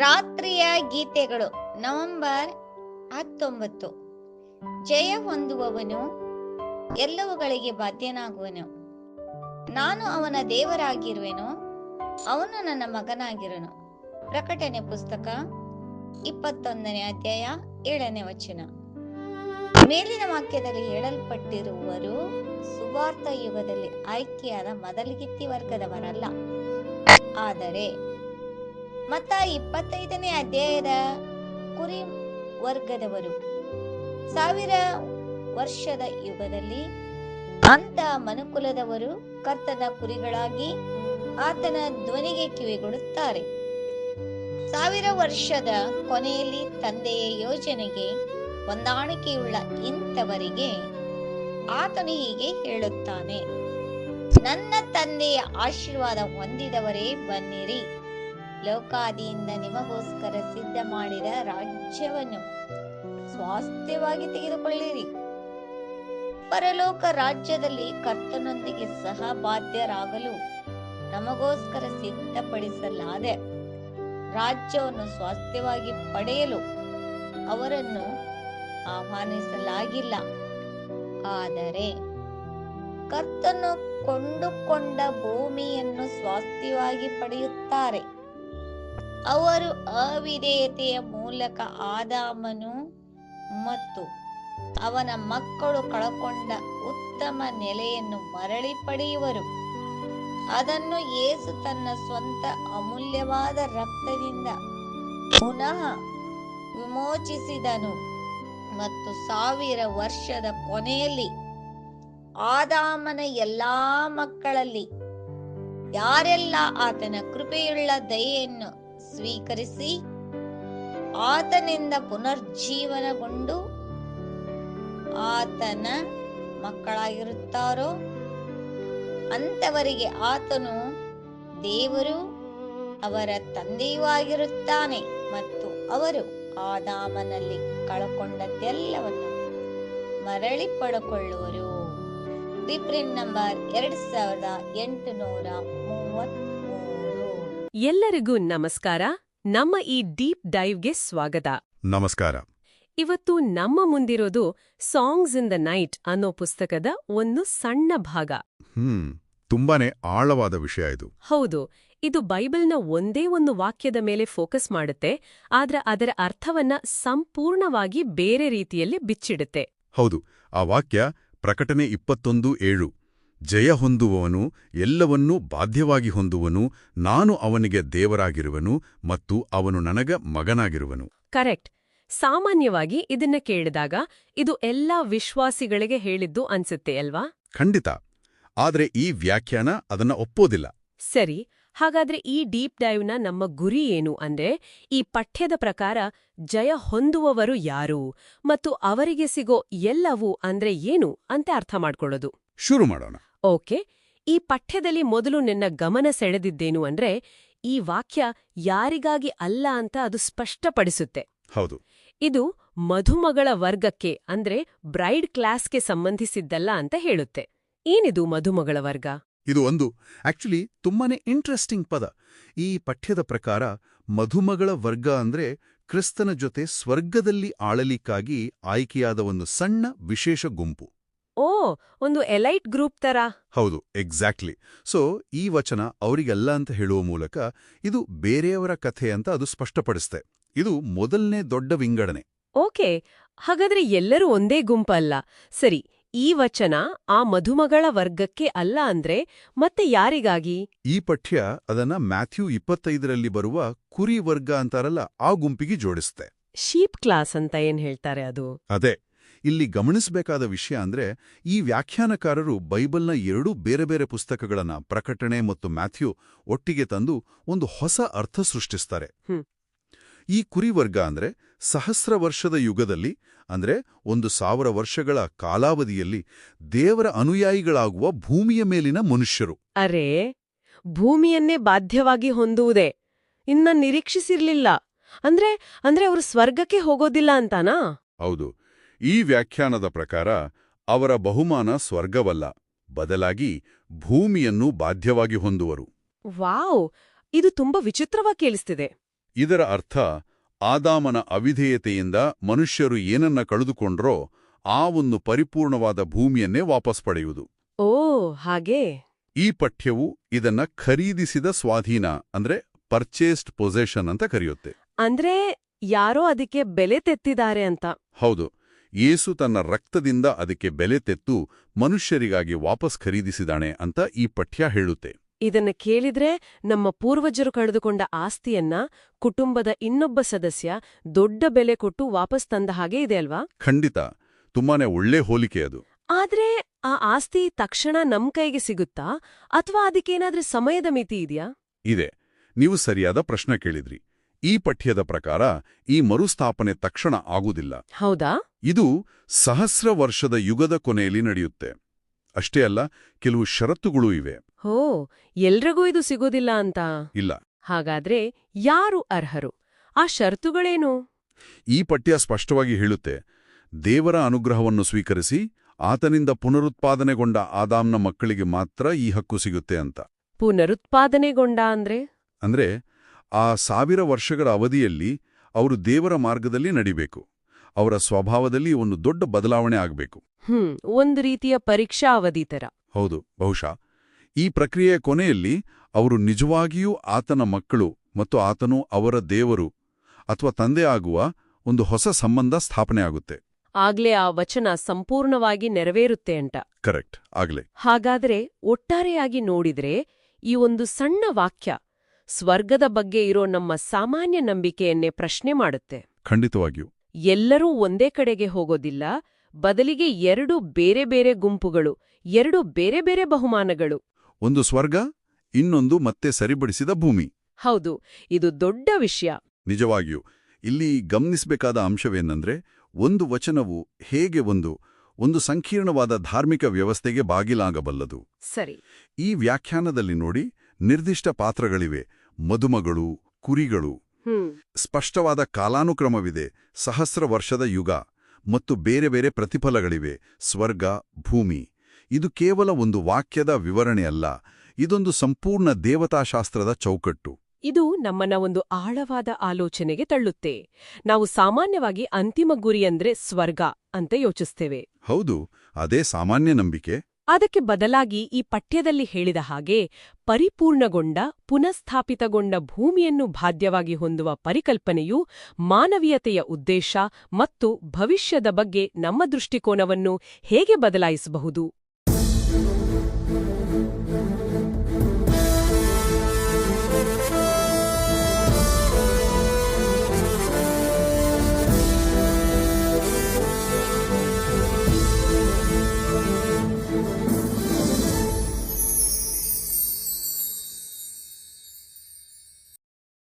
ರಾತ್ರಿಯ ಗೀತೆಗಳು ನವೆಂಬರ್ ಹತ್ತೊಂಬತ್ತು. ಜಯ ಹೊಂದುವವನು ಎಲ್ಲವುಗಳಿಗೆ ಬಾಧ್ಯನಾಗುವನು. ನಾನು ಅವನ ದೇವರಾಗಿರುವೆನು, ಅವನು ನನ್ನ ಮಗನಾಗಿರನು ಪ್ರಕಟಣೆ ಪುಸ್ತಕ ಇಪ್ಪತ್ತೊಂದನೇ ಅಧ್ಯಾಯ ಏಳನೇ ವಚನ. ಮೇಲಿನ ವಾಕ್ಯದಲ್ಲಿ ಹೇಳಲ್ಪಟ್ಟಿರುವರು ಸುವಾರ್ಥ ಯುಗದಲ್ಲಿ ಆಯ್ಕೆಯಾದ ಮೊದಲಿಗಿತ್ತಿ ವರ್ಗದವರಲ್ಲ. ಆದರೆ ಮತ್ತ ಇಪ್ಪತ್ತೈದನೇ ಅಧ್ಯಾಯದ ಕುರಿ ವರ್ಗದವರು. ಸಾವಿರ ವರ್ಷದ ಯುಗದಲ್ಲಿ ಅಂತ ಮನುಕುಲದವರು ಕರ್ತನ ಕುರಿಗಳಾಗಿ ಆತನ ಧ್ವನಿಗೆ ಕಿವಿಗೊಡುತ್ತಾರೆ. ಸಾವಿರ ವರ್ಷದ ಕೊನೆಯಲ್ಲಿ ತಂದೆಯ ಯೋಜನೆಗೆ ಹೊಂದಾಣಿಕೆಯುಳ್ಳ ಇಂಥವರಿಗೆ ಆತನು ಹೀಗೆ ಹೇಳುತ್ತಾನೆ. ನನ್ನ ತಂದೆಯ ಆಶೀರ್ವಾದ ಹೊಂದಿದವರೇ ಬನ್ನಿರಿ. ಲೋಕಾದಿಯಿಂದ ನಿಮಗೋಸ್ಕರ ಸಿದ್ಧ ಮಾಡಿದ ರಾಜ್ಯವನ್ನು ಸ್ವಾಸ್ಥ್ಯವಾಗಿ ತೆಗೆದುಕೊಳ್ಳಿರಿ. ಪರಲೋಕ ರಾಜ್ಯದಲ್ಲಿ ಕರ್ತನೊಂದಿಗೆ ಸಹಬಾಧ್ಯರಾಗಲು ನಮಗೋಸ್ಕರ ಸಿದ್ಧಪಡಿಸಲಾದೆ, ರಾಜ್ಯವನ್ನು ಸ್ವಾಸ್ಥ್ಯವಾಗಿ ಪಡೆಯಲು ಅವರನ್ನು ಆಹ್ವಾನಿಸಲಾಗಿಲ್ಲ. ಆದರೆ ಕರ್ತನು ಕೊಂಡುಕೊಂಡ ಭೂಮಿಯನ್ನು ಸ್ವಾಸ್ಥ್ಯವಾಗಿ ಪಡೆಯುತ್ತಾರೆ. ಅವರು ಅವಿಧೇಯತೆಯ ಮೂಲಕ ಆದಾಮನು ಮತ್ತು ಅವನ ಮಕ್ಕಳು ಕಳಕೊಂಡ ಉತ್ತಮ ನೆಲೆಯನ್ನು ಮರಳಿ ಪಡೆಯುವರು. ಅದನ್ನು ಯೇಸು ತನ್ನ ಸ್ವಂತ ಅಮೂಲ್ಯವಾದ ರಕ್ತದಿಂದ ಪುನಃ ವಿಮೋಚಿಸಿದನು ಮತ್ತು ಸಾವಿರ ವರ್ಷದ ಕೊನೆಯಲ್ಲಿ ಆದಾಮನ ಎಲ್ಲಾ ಮಕ್ಕಳಲ್ಲಿ ಯಾರೆಲ್ಲ ಆತನ ಕೃಪೆಯುಳ್ಳ ದಯೆಯನ್ನು ಸ್ವೀಕರಿಸಿ ಆತನಿಂದ ಪುನರ್ಜೀವನಗೊಂಡು ಆತನ ಮಕ್ಕಳಾಗಿರುತ್ತಾರೋ ಅಂತವರಿಗೆ ಆತನು ದೇವರು ಅವರ ತಂದೆಯೂ ಆಗಿರುತ್ತಾನೆ ಮತ್ತು ಅವರು ಆದಾಮನಲ್ಲಿ ಕಳಕೊಂಡದ್ದೆಲ್ಲವನ್ನು ಮರಳಿ ಪಡೆಕೊಳ್ಳುವರು. ರಿಪ್ರಿಂಟ್ ನಂಬರ್ ಎರಡ್ ಸಾವಿರದ ಎಂಟುನೂರ ಮೂವತ್ಮೂರು ಎಲ್ಲರಿಗೂ ನಮಸ್ಕಾರ. ನಮ್ಮ ಈ ಡೀಪ್ ಡೈವ್ಗೆ ಸ್ವಾಗತ. ನಮಸ್ಕಾರ. ಇವತ್ತು ನಮ್ಮ ಮುಂದಿರೋದು ಸಾಂಗ್ಸ್ ಇನ್ ದ ನೈಟ್ ಅನ್ನೋ ಪುಸ್ತಕದ ಒಂದು ಸಣ್ಣ ಭಾಗ. ಹ್ಮ್ ತುಂಬಾನೇ ಆಳವಾದ ವಿಷಯ ಇದು. ಹೌದು ಇದು ಬೈಬಲ್ನ ಒಂದೇ ಒಂದು ವಾಕ್ಯದ ಮೇಲೆ ಫೋಕಸ್ ಮಾಡುತ್ತೆ ಆದ್ರೆ ಅದರ ಅರ್ಥವನ್ನ ಸಂಪೂರ್ಣವಾಗಿ ಬೇರೆ ರೀತಿಯಲ್ಲಿ ಬಿಚ್ಚಿಡುತ್ತೆ. ಹೌದು ಆ ವಾಕ್ಯ ಪ್ರಕಟಣೆ ಇಪ್ಪತ್ತೊಂದು ಏಳು. ಜಯ ಹೊಂದುವವನು ಎಲ್ಲವನ್ನೂ ಬಾಧ್ಯವಾಗಿ ಹೊಂದುವನು ನಾನು ಅವನಿಗೆ ದೇವರಾಗಿರುವನು ಮತ್ತು ಅವನು ನನಗ ಮಗನಾಗಿರುವನು. ಕರೆಕ್ಟ್. ಸಾಮಾನ್ಯವಾಗಿ ಇದನ್ನ ಕೇಳಿದಾಗ ಇದು ಎಲ್ಲಾ ವಿಶ್ವಾಸಿಗಳಿಗೆ ಹೇಳಿದ್ದು ಅನ್ಸುತ್ತೆ ಅಲ್ವಾ? ಖಂಡಿತ. ಆದ್ರೆ ಈ ವ್ಯಾಖ್ಯಾನ ಅದನ್ನ ಒಪ್ಪೋದಿಲ್ಲ. ಸರಿ. ಹಾಗಾದ್ರೆ ಈ ಡೀಪ್ ಡೈವ್ನ ನಮ್ಮ ಗುರಿ ಏನು ಅಂದ್ರೆ ಈ ಪಠ್ಯದ ಪ್ರಕಾರ ಜಯ ಹೊಂದುವವರು ಯಾರು ಮತ್ತು ಅವರಿಗೆ ಸಿಗೋ ಎಲ್ಲವೂ ಅಂದ್ರೆ ಏನು ಅಂತ ಅರ್ಥ ಮಾಡ್ಕೊಳ್ಳೋದು. ಶುರು ಮಾಡೋಣ. ಓಕೆ ಈ ಪಠ್ಯದಲ್ಲಿ ಮೊದಲು ನಿನ್ನ ಗಮನ ಸೆಳೆದಿದ್ದೇನು ಅಂದ್ರೆ ಈ ವಾಕ್ಯ ಯಾರಿಗಾಗಿ ಅಲ್ಲ ಅಂತ ಅದು ಸ್ಪಷ್ಟಪಡಿಸುತ್ತೆ. ಹೌದು. ಇದು ಮಧುಮಗಳ ವರ್ಗಕ್ಕೆ ಅಂದ್ರೆ ಬ್ರೈಡ್ ಕ್ಲಾಸ್ಗೆ ಸಂಬಂಧಿಸಿದ್ದಲ್ಲ ಅಂತ ಹೇಳುತ್ತೆ. ಏನಿದು ಮಧುಮಗಳ ವರ್ಗ? ಇದು ಒಂದು ಆಕ್ಚುಲಿ ತುಂಬಾನೇ ಇಂಟ್ರೆಸ್ಟಿಂಗ್ ಪದ. ಈ ಪಠ್ಯದ ಪ್ರಕಾರ ಮಧುಮಗಳ ವರ್ಗ ಅಂದ್ರೆ ಕ್ರಿಸ್ತನ ಜೊತೆ ಸ್ವರ್ಗದಲ್ಲಿ ಆಳಲಿಕ್ಕಾಗಿ ಆಯ್ಕೆಯಾದ ಒಂದು ಸಣ್ಣ ವಿಶೇಷ ಗುಂಪು. ಓ ಒಂದು ಎಲೈಟ್ ಗ್ರೂಪ್ ತರ. ಹೌದು ಎಕ್ಸಾಕ್ಟ್ಲಿ. ಸೊ ಈ ವಚನ ಅವರಿಗೆಲ್ಲ ಅಂತ ಹೇಳುವ ಮೂಲಕ ಇದು ಬೇರೆಯವರ ಕಥೆ ಅಂತ ಅದು ಸ್ಪಷ್ಟಪಡಿಸುತ್ತೆ ಇದು ಮೊದಲನೇ ದೊಡ್ಡ ವಿಂಗಡಣೆ. ಓಕೆ ಹಾಗಾದ್ರೆ ಎಲ್ಲರೂ ಒಂದೇ ಗುಂಪಲ್ಲ. ಸರಿ ಈ ವಚನ ಆ ಮಧುಮಗಳ ವರ್ಗಕ್ಕೆ ಅಲ್ಲ ಅಂದ್ರೆ ಮತ್ತೆ ಯಾರಿಗಾಗಿ? ಈ ಪಠ್ಯ ಅದನ್ನ ಮ್ಯಾಥ್ಯೂ ಇಪ್ಪತ್ತೈದರಲ್ಲಿ ಬರುವ ಕುರಿ ವರ್ಗ ಅಂತಾರಲ್ಲ ಆ ಗುಂಪಿಗೆ ಜೋಡಿಸುತ್ತೆ ಶೀಪ್ ಕ್ಲಾಸ್ ಅಂತ ಏನ್ ಹೇಳ್ತಾರೆ ಅದು? ಅದೇ. ಇಲ್ಲಿ ಗಮನಿಸಬೇಕಾದ ವಿಷಯ ಅಂದ್ರೆ ಈ ವ್ಯಾಖ್ಯಾನಕಾರರು ಬೈಬಲ್ನ ಎರಡೂ ಬೇರೆ ಬೇರೆ ಪುಸ್ತಕಗಳನ್ನ ಪ್ರಕಟಣೆ ಮತ್ತು ಮ್ಯಾಥ್ಯೂ ಒಟ್ಟಿಗೆ ತಂದು ಒಂದು ಹೊಸ ಅರ್ಥ ಸೃಷ್ಟಿಸ್ತಾರೆ. ಈ ಕುರಿವರ್ಗ ಅಂದ್ರೆ ಸಹಸ್ರ ವರ್ಷದ ಯುಗದಲ್ಲಿ ಅಂದ್ರೆ ಒಂದು ಸಾವಿರ ವರ್ಷಗಳ ಕಾಲಾವಧಿಯಲ್ಲಿ ದೇವರ ಅನುಯಾಯಿಗಳಾಗುವ ಭೂಮಿಯ ಮೇಲಿನ ಮನುಷ್ಯರು. ಅರೆ ಭೂಮಿಯನ್ನೇ ಬಾಧ್ಯವಾಗಿ ಹೊಂದುವುದೇ? ಇನ್ನ ನಿರೀಕ್ಷಿಸಿರ್ಲಿಲ್ಲ. ಅಂದ್ರೆ ಅಂದ್ರೆ ಅವರು ಸ್ವರ್ಗಕ್ಕೆ ಹೋಗೋದಿಲ್ಲ ಅಂತಾನಾ? ಹೌದು. ಈ ವ್ಯಾಖ್ಯಾನದ ಪ್ರಕಾರ ಅವರ ಬಹುಮಾನ ಸ್ವರ್ಗವಲ್ಲ ಬದಲಾಗಿ ಭೂಮಿಯನ್ನು ಬಾಧ್ಯವಾಗಿ ಹೊಂದುವರು. ವಾವ್! ಇದು ತುಂಬಾ ವಿಚಿತ್ರವಾಗಿ ಕೇಳಿಸ್ತಿದೆ. ಇದರ ಅರ್ಥ ಆದಾಮನ ಅವಿಧೇಯತೆಯಿಂದ ಮನುಷ್ಯರು ಏನನ್ನ ಕಳೆದುಕೊಂಡ್ರೋ ಆ ಒಂದು ಪರಿಪೂರ್ಣವಾದ ಭೂಮಿಯನ್ನೇ ವಾಪಸ್ ಪಡೆಯುವುದು. ಓ ಹಾಗೆ. ಈ ಪಠ್ಯವು ಇದನ್ನ ಖರೀದಿಸಿದ ಸ್ವಾಧೀನ ಅಂದ್ರೆ ಪರ್ಚೇಸ್ಡ್ ಪೊಸೆಷನ್ ಅಂತ ಕರೆಯುತ್ತೆ. ಅಂದ್ರೆ ಯಾರೋ ಅದಕ್ಕೆ ಬೆಲೆ ತೆತ್ತಿದ್ದಾರೆ ಅಂತ. ಹೌದು. ಯೇಸು ತನ್ನ ರಕ್ತದಿಂದ ಅದಕ್ಕೆ ಬೆಲೆ ತೆತ್ತು ಮನುಷ್ಯರಿಗಾಗಿ ವಾಪಸ್ ಖರೀದಿಸಿದಾನೆ ಅಂತ ಈ ಪಠ್ಯ ಹೇಳುತ್ತೆ. ಇದನ್ನ ಕೇಳಿದ್ರೆ ನಮ್ಮ ಪೂರ್ವಜರು ಕಳೆದುಕೊಂಡ ಆಸ್ತಿಯನ್ನ ಕುಟುಂಬದ ಇನ್ನೊಬ್ಬ ಸದಸ್ಯ ದೊಡ್ಡ ಬೆಲೆ ಕೊಟ್ಟು ವಾಪಸ್ ತಂದ ಹಾಗೆ ಇದೆ ಅಲ್ವಾ? ಖಂಡಿತ. ತುಂಬಾನೇ ಒಳ್ಳೆ ಹೋಲಿಕೆ ಅದು. ಆದ್ರೆ ಆ ಆಸ್ತಿ ತಕ್ಷಣ ನಮ್ ಕೈಗೆ ಸಿಗುತ್ತಾ? ಅಥವಾ ಅದಕ್ಕೇನಾದ್ರೂ ಸಮಯದ ಮಿತಿ ಇದೆಯಾ? ಇದೆ. ನೀವು ಸರಿಯಾದ ಪ್ರಶ್ನೆ ಕೇಳಿದ್ರಿ. ಈ ಪಠ್ಯದ ಪ್ರಕಾರ ಈ ಮರುಸ್ಥಾಪನೆ ತಕ್ಷಣ ಆಗುವುದಿಲ್ಲ ಹೌದಾ? ಇದು ಸಹಸ್ರ ವರ್ಷದ ಯುಗದ ಕೊನೆಯಲ್ಲಿ ನಡೆಯುತ್ತೆ. ಅಷ್ಟೇ ಅಲ್ಲ ಕೆಲವು ಷರತ್ತುಗಳೂ ಇವೆ. ಹೋ ಎಲ್ರಿಗೂ ಇದು ಸಿಗೋದಿಲ್ಲ ಅಂತ? ಇಲ್ಲ. ಹಾಗಾದ್ರೆ ಯಾರು ಅರ್ಹರು? ಆ ಷರತ್ತುಗಳೇನು? ಈ ಪಠ್ಯ ಸ್ಪಷ್ಟವಾಗಿ ಹೇಳುತ್ತೆ ದೇವರ ಅನುಗ್ರಹವನ್ನು ಸ್ವೀಕರಿಸಿ ಆತನಿಂದ ಪುನರುತ್ಪಾದನೆಗೊಂಡ ಆದಾಮ್ನ ಮಕ್ಕಳಿಗೆ ಮಾತ್ರ ಈ ಹಕ್ಕು ಸಿಗುತ್ತೆ ಅಂತ. ಪುನರುತ್ಪಾದನೆಗೊಂಡ ಅಂದ್ರೆ? ಅಂದ್ರೆ ಆ ಸಾವಿರ ವರ್ಷಗಳ ಅವಧಿಯಲ್ಲಿ ಅವರು ದೇವರ ಮಾರ್ಗದಲ್ಲಿ ನಡಿಬೇಕು. ಅವರ ಸ್ವಭಾವದಲ್ಲಿ ಒಂದು ದೊಡ್ಡ ಬದಲಾವಣೆ ಆಗಬೇಕು. ಹ್ಮ್ ಒಂದು ರೀತಿಯ ಪರೀಕ್ಷಾ ಅವಧಿ ತರ. ಹೌದು ಬಹುಶಃ. ಈ ಪ್ರಕ್ರಿಯೆಯ ಕೊನೆಯಲ್ಲಿ ಅವರು ನಿಜವಾಗಿಯೂ ಆತನ ಮಕ್ಕಳು ಮತ್ತು ಆತನು ಅವರ ದೇವರು ಅಥವಾ ತಂದೆ ಆಗುವ ಒಂದು ಹೊಸ ಸಂಬಂಧ ಸ್ಥಾಪನೆ ಆಗುತ್ತೆ. ಆಗ್ಲೇ ಆ ವಚನ ಸಂಪೂರ್ಣವಾಗಿ ನೆರವೇರುತ್ತೆ ಅಂತ. ಕರೆಕ್ಟ್ ಆಗ್ಲೇ. ಹಾಗಾದ್ರೆ ಒಟ್ಟಾರೆಯಾಗಿ ನೋಡಿದ್ರೆ ಈ ಒಂದು ಸಣ್ಣ ವಾಕ್ಯ ಸ್ವರ್ಗದ ಬಗ್ಗೆ ಇರೋ ನಮ್ಮ ಸಾಮಾನ್ಯ ನಂಬಿಕೆಯನ್ನೇ ಪ್ರಶ್ನೆ ಮಾಡುತ್ತೆ. ಖಂಡಿತವಾಗಿಯೂ. ಎಲ್ಲರೂ ಒಂದೇ ಕಡೆಗೆ ಹೋಗೋದಿಲ್ಲ ಬದಲಿಗೆ ಎರಡು ಬೇರೆ ಬೇರೆ ಗುಂಪುಗಳು ಎರಡು ಬೇರೆ ಬೇರೆ ಬಹುಮಾನಗಳು. ಒಂದು ಸ್ವರ್ಗ ಇನ್ನೊಂದು ಮತ್ತೆ ಸರಿಪಡಿಸಿದ ಭೂಮಿ. ಹೌದು ಇದು ದೊಡ್ಡ ವಿಷಯ. ನಿಜವಾಗಿಯೂ ಇಲ್ಲಿ ಗಮನಿಸಬೇಕಾದ ಅಂಶವೇನೆಂದ್ರೆ ಒಂದು ವಚನವು ಹೇಗೆ ಒಂದು ಒಂದು ಸಂಕೀರ್ಣವಾದ ಧಾರ್ಮಿಕ ವ್ಯವಸ್ಥೆಗೆ ಬಾಗಿಲಾಗಬಲ್ಲದು. ಸರಿ. ಈ ವ್ಯಾಖ್ಯಾನದಲ್ಲಿ ನೋಡಿ ನಿರ್ದಿಷ್ಟ ಪಾತ್ರಗಳಿವೆ ಮದುಮಗಳು ಕುರಿಗಳು. ಸ್ಪಷ್ಟವಾದ ಕಾಲಾನುಕ್ರಮವಿದೆ ಸಹಸ್ರ ವರ್ಷದ ಯುಗ ಮತ್ತು ಬೇರೆ ಬೇರೆ ಪ್ರತಿಫಲಗಳಿವೆ ಸ್ವರ್ಗ ಭೂಮಿ. ಇದು ಕೇವಲ ಒಂದು ವಾಕ್ಯದ ವಿವರಣೆಯಲ್ಲ ಇದೊಂದು ಸಂಪೂರ್ಣ ದೇವತಾಶಾಸ್ತ್ರದ ಚೌಕಟ್ಟು. ಇದು ನಮ್ಮನ್ನ ಒಂದು ಆಳವಾದ ಆಲೋಚನೆಗೆ ತಳ್ಳುತ್ತೆ. ನಾವು ಸಾಮಾನ್ಯವಾಗಿ ಅಂತಿಮ ಗುರಿ ಅಂದ್ರೆ ಸ್ವರ್ಗ ಅಂತ ಯೋಚಿಸ್ತೇವೆ. ಹೌದು ಅದೇ ಸಾಮಾನ್ಯ ನಂಬಿಕೆ. ಅದಕ್ಕೆ ಬದಲಾಗಿ ಈ ಪಠ್ಯದಲ್ಲಿ ಹೇಳಿದ ಹಾಗೆ ಪರಿಪೂರ್ಣಗೊಂಡ, ಪುನಃಸ್ಥಾಪಿತಗೊಂಡ ಭೂಮಿಯನ್ನು ಬಾಧ್ಯವಾಗಿ ಹೊಂದುವ ಪರಿಕಲ್ಪನೆಯು ಮಾನವೀಯತೆಯ ಉದ್ದೇಶ ಮತ್ತು ಭವಿಷ್ಯದ ಬಗ್ಗೆ ನಮ್ಮ ದೃಷ್ಟಿಕೋನವನ್ನು ಹೇಗೆ ಬದಲಾಯಿಸಬಹುದು?